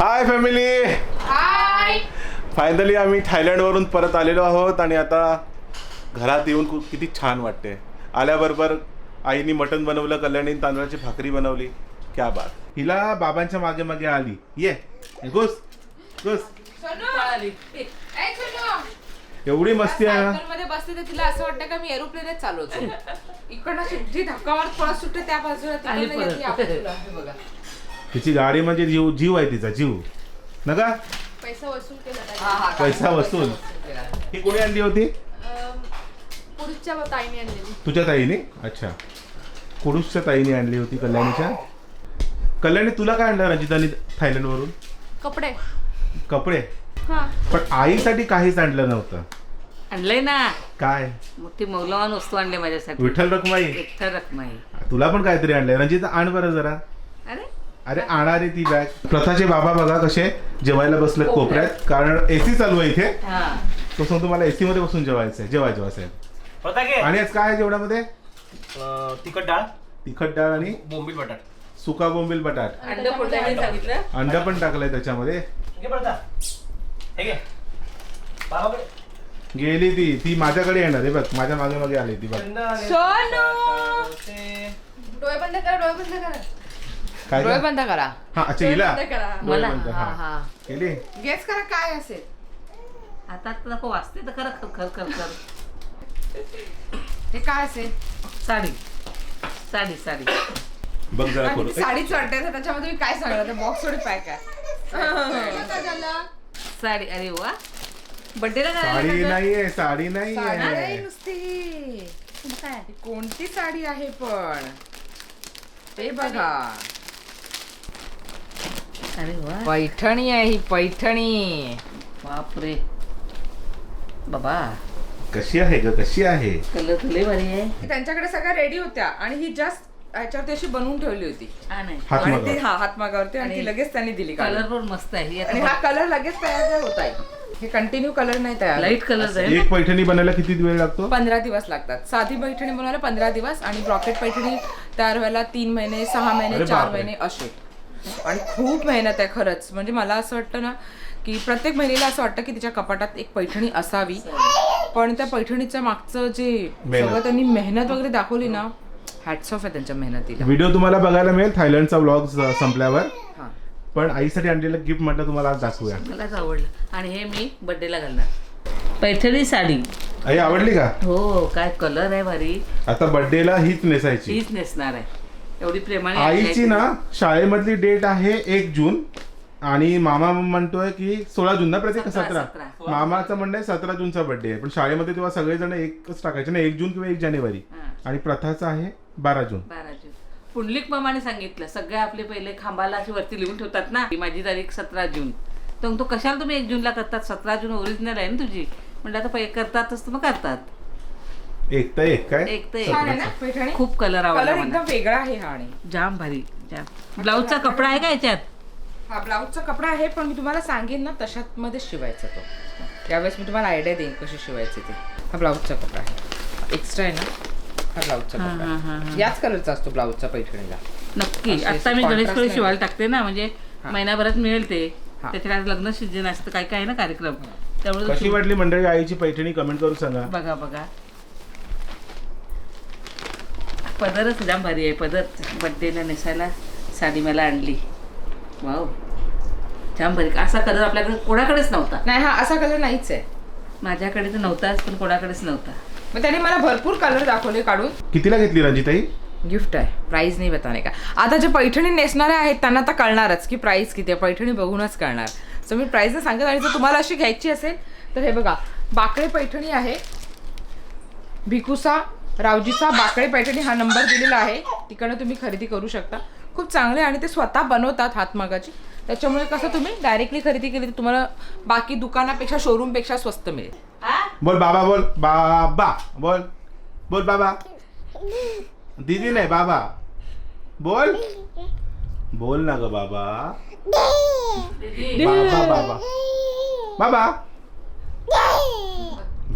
Hi family हाय finally आम्ही थायलंडवरून परत आलेलो आहोत आणि आता घरात येऊन खूप किती छान वाटते आल्याबरोबर आईनी मटण बनवलं कल्याणीने तांदळाची भाकरी बनवली. क्या बात. हिला बाबांच्या मागे मागे आली. ये. घुस. घुस. सोनू. ए सोनू. एवढी मस्ती आहे. मध्ये बसते तर तिला असं वाटतं का मी एरोप्लेनच चालवतो इकडनं जी धक्का मारत पळत सुटते त्या बाजूला. हे बघा. तिची गाडी म्हणजे जीव जीव आहे तिचा जीव. नका पैसा वसूल केला हा, हा. पैसा वसूल. ही कोणी आणली होती? अम, ताईने आणलेली तुझ्या ताईने? अच्छा. कुडूसच्या ताईने आणली होती कल्याणीच्या? कल्याणी तुला काय आणलं रंजितानी थायलंडवरून? कपडे. कपडे? हा. पण आईसाठी काहीच आणलं नव्हतं. आणलंय ना. काय? मोठी मौल्यवान वस्तू आणली माझ्यासाठी. विठ्ठल रखमाई. एकटा रकमाई तुला पण काहीतरी आणलंय. रंजिता आण बरं जरा. अरे अरे आणणारी ती बॅग. प्रथाचे बाबा बघा कसे जेवायला बसले कोपऱ्यात. कारण एसी चालू आहे इथे. हा. तो मला एसी मध्ये बसून जेवायचं आहे जेवाय जेवायचं होता की आणि आज काय आहे जेवणामध्ये? अं, तिखट डाळ. तिखट डाळ आणि बोंबील बटाट. सुका बोंबील बटाट. अंड आणि सांगितलं? अंडा पण टाकलंय त्याच्यामध्ये. घे बरं का हे घे. बाबाकडे. गेली ती. ती माझ्याकडे येणार आहे बघ. माझ्या मागे मागे आली ती बघ. सोनू! डोळे बंद करा डोळे बंद करा. काय डोळे? बंद करा. हा अच्छा हिला? बंद करा. डोळे मला? बंद, हा. हा. हा. गेली गेस करा काय असेल? आता तर नको वाचते तर खरं खर खर खर खर. हे काय असेल? साडी. साडी साडी. बघ जरा आणि साडीच वाटते तर त्याच्यामध्ये मी काय सांगणार? बॉक्स थोडी पॅक आहे. साडी अरे वा. बड्डेला साडी घालायला नाहीये साडी साडी नाही नाहीये नुसती. काय ही कोणती साडी आहे पण? ते बघा. अरे वा. पैठणी आहे ही पैठणी. बापरे. बाबा. कशी आहे ग? कशी आहे? कलर तुले भारी आहे. त्यांच्याकडे सगळ्या रेडी होत्या आणि ही जस्ट ह्याच्यावरती अशी बनवून ठेवली होती. छान आहे हात आणि. ती हा हातमागावरती आणि ती लगेच त्यांनी दिली कलर. पण मस्त आहे. आणि हा कलर लगेच तयार होत आहे. हे कंटिन्यू कलर नाही तयार लाइट कलर आहे एक पैठणी बनायला किती वेळ लागतो? पंधरा दिवस लागतात. साधी पैठणी बनवायला पंधरा दिवस आणि ब्रॉकेट पैठणी तयार व्हायला तीन महिने सहा अरे महिने चार बापरे. महिने असे. आणि खूप मेहनत आहे खरंच. म्हणजे मला असं वाटतं ना की प्रत्येक महिलेला असं वाटतं की तिच्या कपाटात एक पैठणी असावी. पण त्या पैठणीच्या मागचं जे. सगळं त्यांनी मेहनत वगैरे दाखवली ना हॅट्स ऑफ आहे त्यांच्या मेहनतीला. व्हिडिओ तुम्हाला बघायला मिळेल थायलंडचा व्लॉग संपल्यावर. हा. पण आईसाठी आणलेलं गिफ्ट म्हटलं तुम्हाला आज दाखवूया. मलाच आवडलं. आणि हे मी बड्डेला घालणार. पैठणी साडी. आई आवडली का? हो काय कलर आहे भारी. आता बर्थडेला हीच नेसायची. हीच नेसणार आहे. एवढी प्रेमाने आईची ना शाळेमधली डेट आहे एक जून आणि मामा म्हणतोय की सोळा जून ना प्रत्येक सतरा. मामाचं म्हणणं आहे सतरा जूनचा बर्थडे आहे. पण शाळेमध्ये तेव्हा सगळेजण एकच टाकायचे ना एक जून किंवा एक जानेवारी. हा, आणि प्रथाचा आहे बारा जून. बारा जून. पुंडलिक मामाने सांगितलं सगळे आपले पहिले खांबाला अशी वरती लिहून ठेवतात ना की माझी तारीख सतरा जून. तर मग तो कशाला तुम्ही एक जूनला करतात? सतरा जून ओरिजिनल आहे ना तुझी. म्हणलं आता पहिले करतातच तर मग करतात. एक तर एक काय? एक तर छान आहे एक पैठणी खूप कलर आवडला मला. एकदम वेगळा आहे हा आणि. जाम भारी जाम. ब्लाऊजचा कपडा आहे का याच्यात? हा ब्लाऊजचा कपडा आहे पण मी तुम्हाला सांगेन ना तशात मध्ये शिवायचा तो. त्यावेळेस मी तुम्हाला आयडिया देईन कशी शिवायची ते. हा ब्लाऊजचा कपडा आहे. एक्स्ट्रा आहे ना हा ब्लाऊजचा हा, कपडा हा, हा, आहे. याच कलरचा असतो ब्लाऊजचा पैठणीला. नक्की. असे आता मी contrast गणेशकडे नाही. शिवायला टाकते ना म्हणजे हा. महिनाभरात मिळेल ते. हा. त्याच्यात आज लग्न सीजन असतं काय काय आहे ना कार्यक्रम. त्यामुळे कशी वाटली मंडळी आईची पैठणी? कमेंट करून सांगा. बघा बघा. पदरच जाम भारी आहे. पदर बड्डेला नेसायला साडी मला आणली. वाव. जाम भारी. असा कलर आपल्याकडे कोणाकडेच नव्हता. नाही हा असा कलर नाहीच आहे. माझ्याकडे तर नव्हताच पण कोणाकडेच नव्हता. मग त्याने मला भरपूर कलर दाखवले काढून. कितीला घेतली रंजिताई? गिफ्ट आहे. प्राइस नाही बताने का? आता जे पैठणी नेसणारे आहेत त्यांना आता कळणारच की प्राइस किती आहे. पैठणी बघूनच कळणार. सो मी प्राइस नाही सांगत आणि जर तुम्हाला अशी घ्यायची असेल तर हे बघा. बाकळे पैठणी आहे. भिकुसा रावजीचा बाकळे पैठणी हा नंबर दिलेला आहे. तिकडनं तुम्ही खरेदी करू शकता. खूप चांगले आणि ते स्वतः बनवतात हातमागाची त्याच्यामुळे कसं तुम्ही डायरेक्टली खरेदी केली तर तुम्हाला बाकी दुकानापेक्षा शोरूमपेक्षा स्वस्त मिळेल. बोल बाबा बोल. बाबा बोल. बोल बाबा. दीदी नाही बाबा. बोल. बोल ना ग बाबा. बाबा बाबा. बाबा.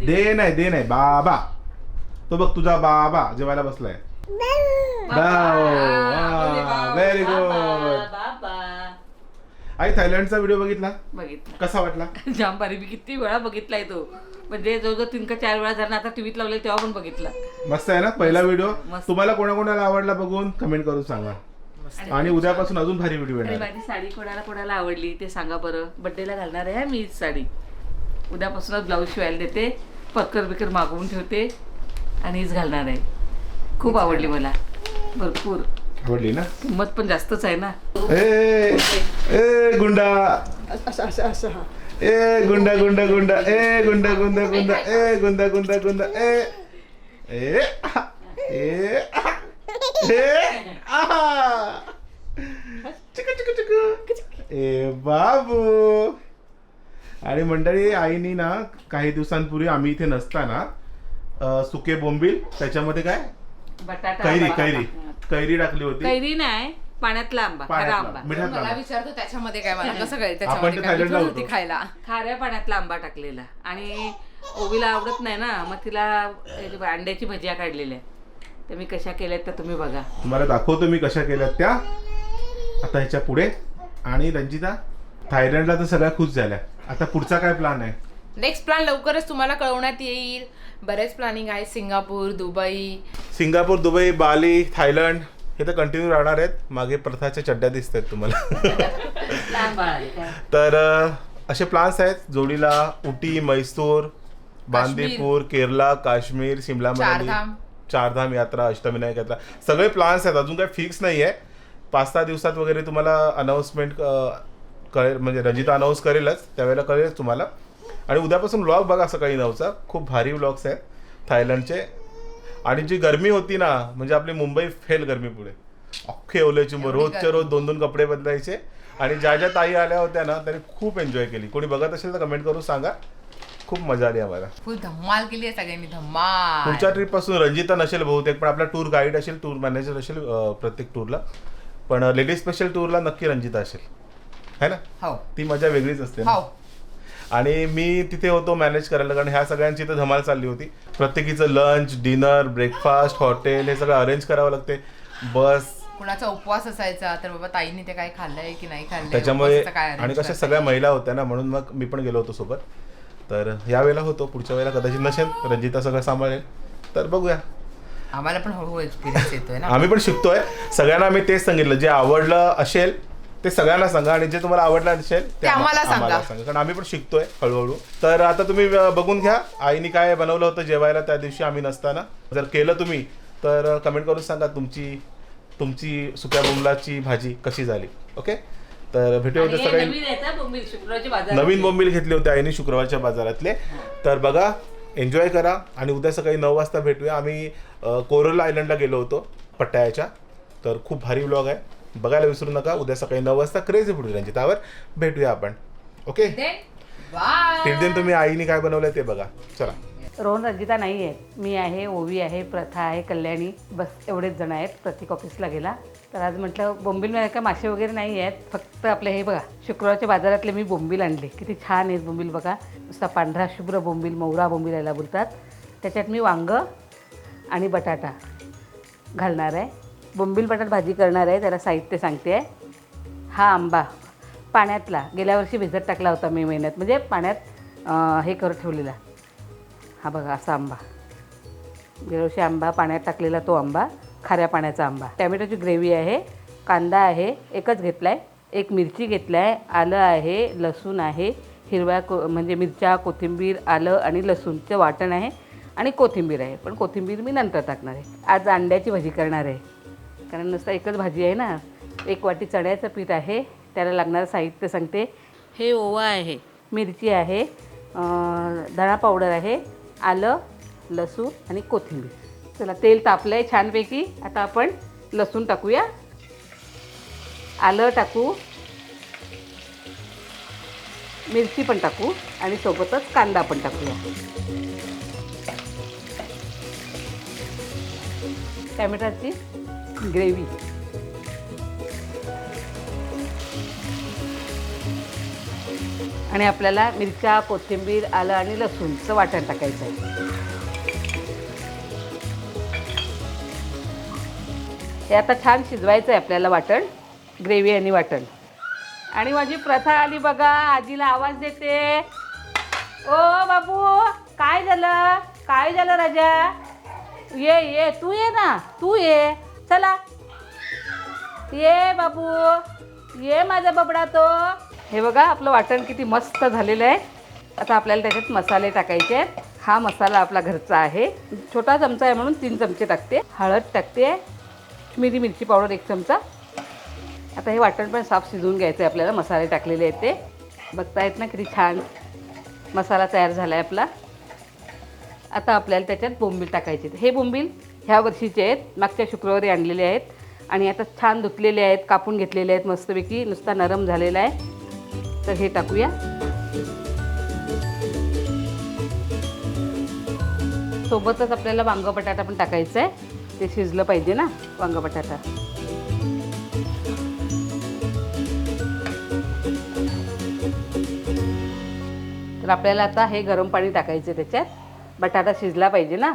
दे नाही दे नाही. बाबा. तो बघ तुझा बाबा जेवायला बसलाय. व्हेरी गुड बाबा. आई थायलंडचा व्हिडिओ बघितला? बघितलं. कसा वाटला? जाम भारी मी किती वेळा बघितलाय तो. म्हणजे जवळजवळ तीन का चार वेळा झाला आता टीव्हीत लावले तेव्हा पण बघितला. मस्त आहे ना पहिला व्हिडिओ मस्त. तुम्हाला कोणाकोणाला आवडला बघून कमेंट करून सांगा. आणि उद्यापासून अजून भारी व्हिडिओ आणि येणार आहे. माझी साडी कोणाला कोणाला आवडली ते सांगा बरं. बड्डेला घालणार आहे मी साडी. उद्यापासूनच ब्लाऊज शिवायला देते. पक्कर बिकर मागवून ठेवते. आणि हीच घालणार आहे. खूप आवडली मला. भरपूर. आवडली ना? किंमत पण जास्तच आहे ना. ए ए गुंडा. असं असं असं हा. ए गुंडा गुंडा गुंडा. ए गुंडा गुंडा गुंडा. ए गुंडा गुंडा गुंडा. ए ए आहा, ए आहा, ए आहा. चिकू चिकू चिकू. ए बाबू. आणि मंडळी आईनी ना काही दिवसांपूर्वी आम्ही इथे नसताना सुके बोंबील त्याच्यामध्ये काय? बटाटा कैरी. कैरी. कैरी टाकली होती. कैरी नाही पाण्यातला आंबा खरा पाण्यातला, आंबा. मिठातला मला आंबा. विचारतो त्याच्यामध्ये काय मला कसं कळेल आपण त्याच्यामध्ये तर काय? थायलंडला मी होतो. होती खायला. खाऱ्या पाण्यातला आंबा टाकलेला. आणि ओवीला आवडत नाही ना मग तिला याची अंड्याची भजिया काढलेल्या. त्या मी कशा केल्यात त्या तुम्ही बघा. तुम्हाला दाखवतो मी कशा केल्या त्या. आता ह्याच्या पुढे. आणि रंजिता थायलंडला तर सगळ्या खुश झाल्या. आता पुढचा काय प्लॅन आहे? नेक्स्ट प्लॅन लवकरच तुम्हाला कळवण्यात येईल. बरेच प्लॅनिंग आहे Singapore Dubai. Singapore Dubai Bali Thailand हे तर कंटिन्यू राहणार आहेत. मागे प्रथाच्या चड्ड्या दिसत आहेत तुम्हाला. तर असे प्लान्स आहेत. जोडीला उटी मैसूर बांदीपूर केरला काश्मीर शिमला मनाली. चारधाम. चारधाम यात्रा अष्टविनायक यात्रा. सगळे प्लान्स आहेत. अजून काही फिक्स नाही आहे पाच सहा दिवसात वगैरे तुम्हाला अनाऊन्समेंट कळेल म्हणजे रंजिता अनाऊन्स करेलच. त्यावेळेला कळेलच तुम्हाला. आणि उद्यापासून व्लॉग बघा सकाळी नऊचा. खूप भारी व्लॉग्स आहेत थायलंडचे. आणि जी गरमी होती ना म्हणजे आपली मुंबई फेल गरमी पुढे. अख्खे ओले चिंब एवढी रोजच्या रोज दोन दोन कपडे बदलायचे. आणि ज्या ज्या ताई आल्या होत्या ना त्यांनी खूप एन्जॉय केली. कोणी बघत असेल तर कमेंट करून सांगा. खूप मजा आली आम्हाला. फुल धम्माल केली आहे सगळ्यांनी धम्माल पुढच्या ट्रिपपासून रंजिता नसेल बहुतेक पण आपला टूर गाईड असेल टूर मॅनेजर असेल प्रत्येक टूरला पण लेडीज स्पेशल टूरला नक्की रंजिता असेल. है ना? हो. ती मजा वेगळीच असते ना. हो. आणि मी तिथे होतो मॅनेज करायला कारण ह्या सगळ्यांची तर धमाल चालली होती. प्रत्येकीचं लंच डिनर ब्रेकफास्ट हॉटेल हे सगळं अरेंज करावं लागते. बस. कुणाचा उपवास असायचा तर बाबा ताईने ते काय खाल्लंय की नाही खाल्लंय त्याच्यामुळे आणि कशा? सगळ्या महिला होत्या ना म्हणून मग मी पण गेलो होतो सोबत. तर या वेळेला होतो पुढच्या वेळेला कदाचित नसेल रंजिता सगळं सांभाळेल. तर बघूया. आम्हाला पण हळूहळू एक्सपिरियन्स येतोय ना. आम्ही पण शिकतोय. सगळ्यांना आम्ही तेच सांगितलं जे आवडलं असेल ते सगळ्यांना सांगा आणि जे तुम्हाला आवडलं असेल ते आम्हाला आम्हा- सांगा. सांगा. कारण आम्ही पण शिकतोय हळूहळू. तर आता तुम्ही अं, बघून घ्या आईने काय बनवलं होतं जेवायला त्या दिवशी आम्ही नसताना. जर केलं तुम्ही तर कमेंट करून सांगा तुमची तुमची सुक्या बोंबलाची भाजी कशी झाली. ओके तर भेटूया आणि उद्या हे सगळे नवीन बोंबील बाजारात नवीन बोंबील घेतले होते आईने शुक्रवारच्या बाजारातले. तर बघा एन्जॉय करा आणि उद्या सकाळी नऊ वाजता भेटूया. आम्ही अ, कोरल आयलंडला गेलो होतो पट्टायाच्या तर खूप भारी व्लॉग आहे. बघायला विसरू नका. उद्या सकाळी नऊ वाजता क्रेझी पुढे रंजितावर भेटूया आपण. ओके दिन तुम्ही आईने काय बनवलंय ते बघा. चला. रोहन रंजिता नाही आहे मी आहे ओवी आहे प्रथा आहे कल्याणी. बस एवढेच जण आहेत. प्रत्येक ऑफिसला गेला. तर आज म्हटलं बोंबील मिळाले का? मासे वगैरे नाही आहेत. फक्त आपले हे बघा शुक्रवारच्या बाजारातले मी बोंबील आणले. किती छान आहेत बोंबील बघा. नुसता पांढरा शुभ्र बोंबील मौरा बोंबील याला बोलतात. त्याच्यात मी वांगं आणि बटाटा घालणार आहे. बोंबील बटाट भाजी करणार आहे त्याला साहित्य सांगते. आहे हा आंबा पाण्यातला गेल्या वर्षी भिजत टाकला होता मे महिन्यात. म्हणजे पाण्यात हे करत ठेवलेला. हा बघा असा आंबा. गेल्या वर्षी आंबा पाण्यात टाकलेला तो आंबा खाऱ्या पाण्याचा आंबा. टॅमॅटोची ग्रेव्ही आहे कांदा आहे एकच घेतला आहे एक मिरची घेतला आहे आलं आहे लसूण आहे हिरव्या को म्हणजे मिरच्या कोथिंबीर आलं आणि लसूणचं वाटण आहे आणि कोथिंबीर आहे. पण कोथिंबीर मी नंतर टाकणार आहे. आज अंड्याची भाजी करणार आहे. कारण नुसता एकच भाजी आहे ना. एक वाटी चण्याचं पीठ आहे. त्याला लागणारं साहित्य सांगते. हे ओवा आहे मिरची आहे धणा पावडर आहे आलं लसूण आणि कोथिंबीर. चला तेल तापलं आहे छानपैकी. आता आपण लसूण टाकूया. आलं टाकू. मिरची पण टाकू आणि सोबतच कांदा पण टाकूया. टॅमेटाची ग्रेव्ही. आणि आपल्याला मिरच्या कोथिंबीर आलं आणि लसूणचं वाटण टाकायचं आहे. हे आता छान शिजवायचं आहे आपल्याला वाटण ग्रेव्ही आणि वाटण. आणि माझी प्रथा आली बघा आजीला आवाज देते. ओ बाबू काय झालं? काय झालं राजा? ये ये तू ये ना तू ये. चला. ये बाबू ये माझा बबडा तो. हे बघा आपलं वाटण किती मस्त झालेलं आहे. आता आपल्याला त्याच्यात मसाले टाकायचे आहेत. हा मसाला आपला घरचा आहे. छोटा चमचा आहे म्हणून तीन चमचे टाकते. हळद टाकते. मिरी मिरची पावडर एक चमचा. आता हे वाटण पण साफ शिजवून घ्यायचं आहे आपल्याला. मसाले टाकलेले आहेत ते. बघतायत ना किती छान मसाला तयार झाला आहे आपला. आता आपल्याला त्याच्यात बोंबील टाकायचे आहेत. हे बोंबील ह्या वर्षीचे आहेत. मागच्या शुक्रवारी आणलेले आहेत. आणि आता छान धुतलेले आहेत कापून घेतलेले आहेत मस्तपैकी. नुसता नरम झालेला आहे. तर हे टाकूया. सोबतच आपल्याला वांग बटाटा पण टाकायचं आहे ते शिजलं पाहिजे ना वांग बटाटा. तर आपल्याला आता हे गरम पाणी टाकायचं आहे त्याच्यात. बटाटा शिजला पाहिजे ना.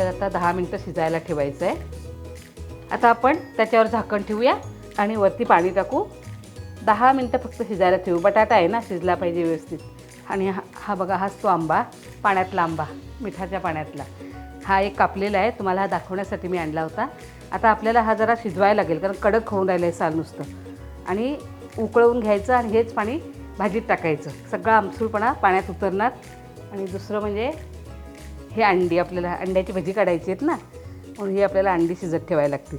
तर आता दहा मिनटं शिजायला ठेवायचं आहे. आता आपण त्याच्यावर झाकण ठेवूया आणि वरती पाणी टाकू. दहा मिनटं फक्त शिजायला ठेवू. बटाटा आहे ना शिजला पाहिजे व्यवस्थित. आणि हा हा बघा हाच तो आंबा पाण्यातला आंबा मिठाच्या पाण्यातला. हा एक कापलेला आहे. तुम्हाला हा दाखवण्यासाठी मी आणला होता. आता आपल्याला हा जरा शिजवायला लागेल कारण कडक होऊन राहिलं आहे साल नुसतं. आणि उकळवून घ्यायचं आणि हेच पाणी भाजीत टाकायचं. सगळा आमसूळपणा पाण्यात उतरणार. आणि दुसरं म्हणजे हे अंडी आपल्याला अंड्याची भजी काढायची आहेत ना म्हणून ही आपल्याला अंडी शिजत ठेवायला लागतील.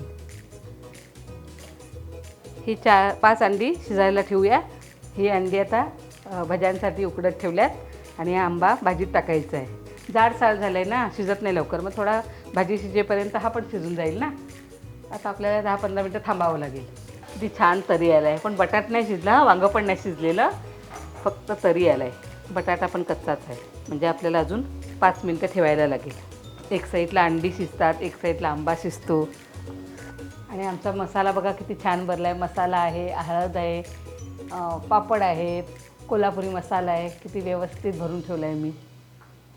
ही चार पाच अंडी शिजायला ठेवूया. ही अंडी आता भज्यांसाठी उकडत ठेवल्यात आणि हा आंबा भाजीत टाकायचा आहे. जाड साल झालं आहे ना शिजत नाही लवकर मग थोडा भाजी शिजेपर्यंत हा पण शिजून जाईल ना. आता आपल्याला दहा पंधरा मिनटं थांबावं लागेल. किती छान तरी आला आहे पण बटाट नाही शिजला वांगं पण नाही शिजलेलं फक्त तरी आला आहे बटाटा पण कच्चाच आहे म्हणजे आपल्याला अजून पाच मिनटं ठेवायला लागेल. एक साईडला अंडी शिजतात एक साईडला आंबा शिजतो. आणि आमचा मसाला बघा किती छान भरला आहे मसाला आहे हळद आहे पापड आहेत कोल्हापुरी मसाला आहे. किती व्यवस्थित भरून ठेवलं आहे मी.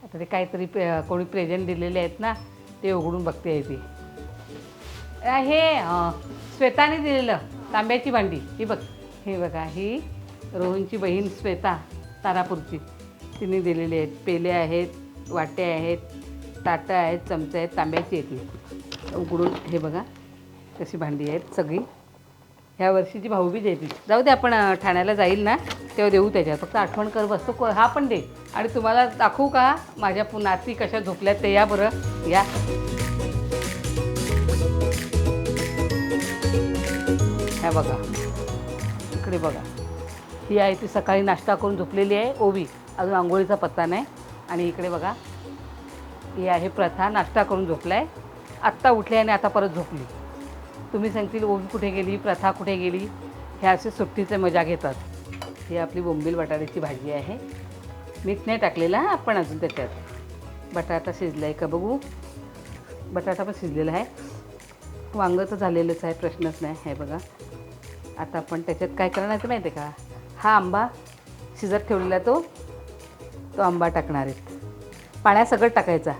आता ते काहीतरी पे कोणी प्रेझेंट दिलेले आहेत ना ते उघडून बघते आहे ती. हे श्वेताने दिलेलं तांब्याची भांडी. ही बघ हे बघा ही रोहनची बहीण श्वेता तारापूरची. तिने दिलेली आहेत. पेले आहेत. वाटे आहेत ताटं आहेत चमचे आहेत तांब्याची आहेत ही उघडून हे बघा कशी भांडी आहेत सगळी. ह्या वर्षीची भाऊबीज आहे ती जाऊ दे आपण ठाण्याला जाईल ना तेव्हा देऊ त्याच्यात फक्त आठवण कर बसतो को हा पण दे. आणि तुम्हाला दाखवू का माझ्या नाती कशा झोपल्यात ते या बरं. या. ह्या बघा. इकडे बघा. ही आहे ती सकाळी नाश्ता करून झोपलेली आहे ओवी. अजून आंघोळीचा पत्ता नाही. आणि इकडे बघा. ही आहे प्रथा नाश्ता करून झोपला आहे आत्ता उठली आणि आता परत झोपली. तुम्ही सांगतील ओबी कुठे गेली? प्रथा कुठे गेली? हे असे सुट्टीचे मजा घेतात. ही आपली बोंबील बटाट्याची भाजी आहे. मीठ नाही टाकलेलं हां आपण अजून त्याच्यात. बटाटा शिजला आहे का बघू? बटाटा पण शिजलेला आहे. वांगं तर झालेलंच आहे प्रश्नच नाही हे बघा. आता आपण त्याच्यात काय करणार ते माहिती आहे का? हा आंबा शिजत ठेवलेला तो. तो आंबा टाकणार आहेत पाण्यात सगळं टाकायचा.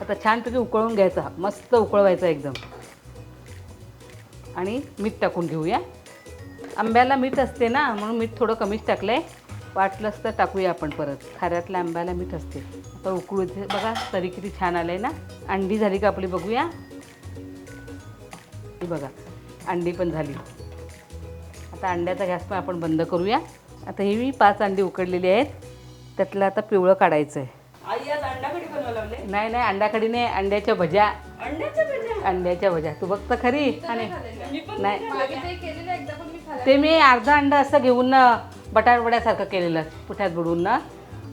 आता छानपैकी उकळून घ्यायचा. मस्त उकळवायचा एकदम. आणि मीठ टाकून घेऊया. आंब्याला मीठ असते ना म्हणून मीठ थोडं कमीच टाकलं आहे वाटलंच तर टाकूया आपण परत. खाऱ्यातल्या आंब्याला मीठ असते. आता उकळू बघा तरी किती छान आलं आहे ना. अंडी झाली का आपली बघूया. बघा अंडी पण झाली. आता अंड्याचा गॅस पण आपण बंद करूया. आता ही मी पाच अंडी उकडलेली आहेत. त्यातलं आता पिवळं काढायचं आहे आई आज नाही नाही अंडाकडी नाही अंड्याच्या भज्या? अंड्याच्या भज्या. तू बघ तर खरी. आणि नाही. ते मी अर्धा अंडा असं घेऊन ना बटाट वड्यासारखं केलेलं पुठ्यात बुडवून ना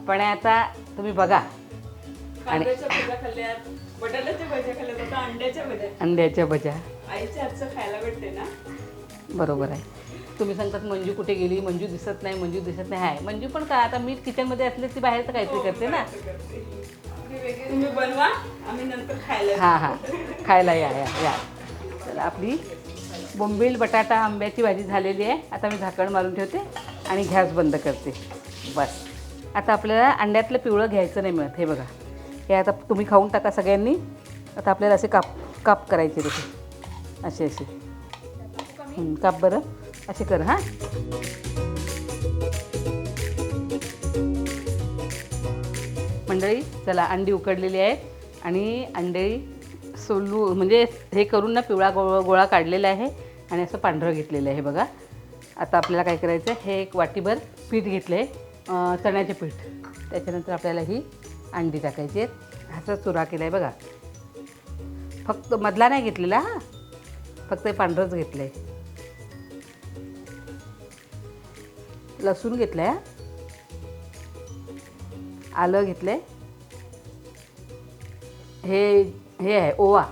पण आता तुम्ही बघा. आणि भज्या खाल्ल्यात बटाट्याच्या भज्या खाल्ल्यात आता अंड्याच्या भज्या. अंड्याच्या भज्या. आईच्या हातचं खायला भेटते ना? बरोबर आहे. तुम्ही सांगतात मंजू कुठे गेली मंजू दिसत नाही मंजू दिसत नाही. आहे मंजू पण का आता मी किचनमध्ये असले ती बाहेर तर काहीतरी करते ना. तुम्ही बनवा आम्ही नंतर खायला हां हां. खायला या या या. तर आपली बोंबील बटाटा आंब्याची भाजी झालेली आहे. आता मी झाकण मारून ठेवते आणि गॅस बंद करते. बस. आता आपल्याला अंड्यातलं पिवळं घ्यायचं नाही मिळत. हे बघा. हे आता तुम्ही खाऊन टाका सगळ्यांनी. आता आपल्याला असे काप काप करायचे तसे असे असे. हं, काप बरं. असे कर हां. मंडळी चला अंडी उकडलेली आहेत आणि अंडे सोलू म्हणजे हे करून ना पिवळा गो गोळा काढलेला आहे आणि असं पांढरं घेतलेलं आहे बघा. आता आपल्याला काय करायचं आहे हे एक वाटीभर पीठ घेतलं आहे चण्याचे पीठ. त्याच्यानंतर आपल्याला ही अंडी टाकायची आहेत. ह्याचा चुरा केला आहे बघा. फक्त मधला नाही घेतलेला हा. फक्त हे पांढरंच घेतलं आहे लसूण घेतलं आहे आलं घेतलं आहे हे हे आहे ओवा.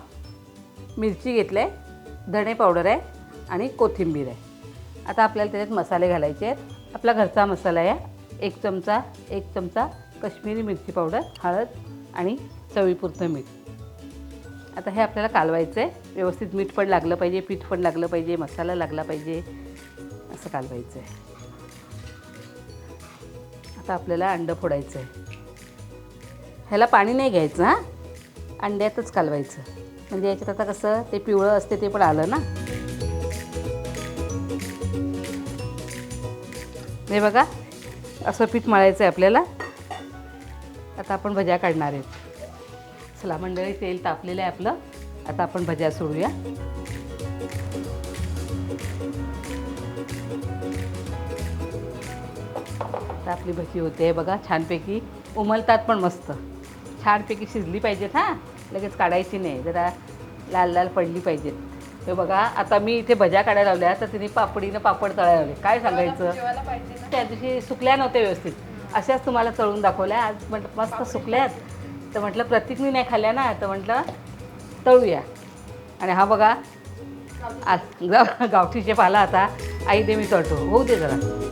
मिरची घेतलं आहे धणे पावडर आहे आणि कोथिंबीर आहे. आता आपल्याला त्याच्यात मसाले घालायचे आहेत. आपला घरचा मसाला आहे एक चमचा एक चमचा कश्मीरी मिरची पावडर हळद आणि चवीपुरतं मीठ. आता हे आपल्याला कालवायचं आहे. व्यवस्थित मीठ पण लागलं पाहिजे पीठ पण लागलं पाहिजे मसाला लागला पाहिजे असं कालवायचं आहे. आता आपल्याला अंडं फोडायचं आहे ह्याला पाणी नाही घ्यायचं हां? अंड्यातच कालवायचं. म्हणजे याच्यात आता कसं ते पिवळं असते ते पण आलं ना? हे बघा असं पीठ मळायचं आहे आपल्याला. आता आपण भज्या काढणार आहेत. चला मंडळी तेल तापलेलं आहे आपलं. आता आपण भज्या सोडूया. आपली भजी होते बघा छानपैकी उमलतात पण मस्त. छानपैकी शिजली पाहिजेत हां. लगेच काढायची नाही जरा लाल लाल पडली पाहिजेत. हे बघा आता मी इथे भज्या काढायला लावल्या तर तिने पापडीनं पापड तळायला लावले. काय सांगायचं? त्या दिवशी सुकल्या नव्हत्या व्यवस्थित. अशाच तुम्हाला तळून दाखवल्या. आज म्हटलं मस्त सुकल्यात. तर म्हटलं प्रत्येकनी नाही खाल्ल्या ना तर म्हटलं तळूया. आणि हा बघा आ- गा- गावठीचे पाला आता. आई दे मी तळतो. होऊ दे जरा.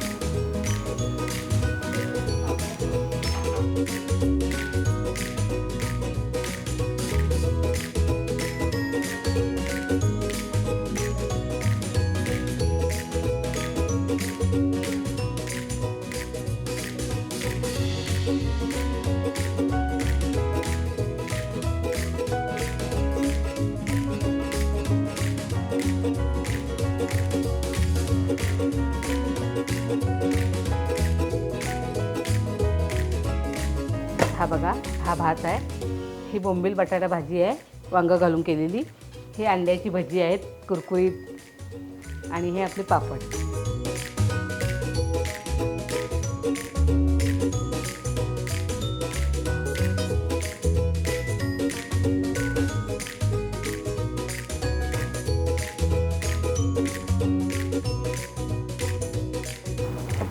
हा भात आहे. ही बोंबील बटाटा भाजी आहे. वांगं घालून केलेली. ही अंड्याची भजी आहेत कुरकुरीत आणि हे आपले पापड.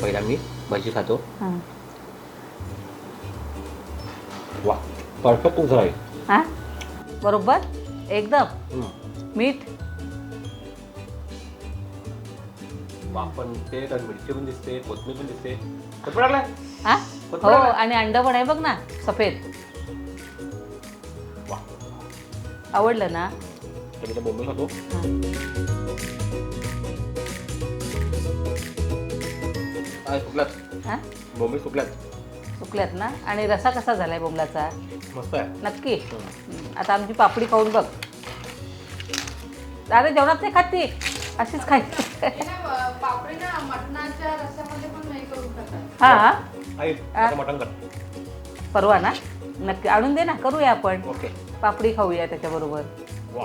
पहिला मी भजी खातो. परफेक्ट तुमचं हां? बरोबर? एकदम. मीठ? दिसते मिरची पण दिसते कोथमीर पण हां? हो. आणि अंडं पण आहे बघ ना सफेद. वा. आवडलं ना? तर मी सुकल्यात हां. बोंबील सुकल्यात सुकल्यात ना? आणि रसा कसा झालाय बोंबलाचा? मस्त आहे. नक्की. हं, आता आमची पापडी खाऊन बघ. अरे जेवणात नाही खात ती? अशीच खायची पापडी ना मटणाच्या रस्त्यामध्ये पण नाही करू शकत हां. आई आता मटण कर. परवा ना? नक्की. आणून दे ना करूया आपण. ओके. पापडी खाऊया त्याच्याबरोबर. वा.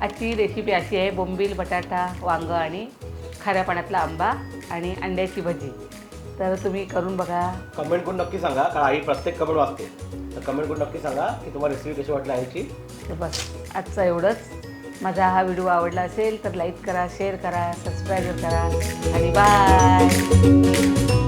आजची रेसिपी अशी आहे बोंबील बटाटा वांगं आणि खाऱ्या पाण्यातला आंबा आणि अंड्याची भजी. तर तुम्ही करून बघा. कमेंट करून नक्की सांगा कारण आई प्रत्येक कमेंट वाचते. तर कमेंट करून नक्की सांगा की तुम्हाला रेसिपी कशी वाटली आईची? तर बस आजचं एवढंच. माझा हा व्हिडिओ आवडला असेल तर लाईक करा शेअर करा सबस्क्राईब करा. आणि बाय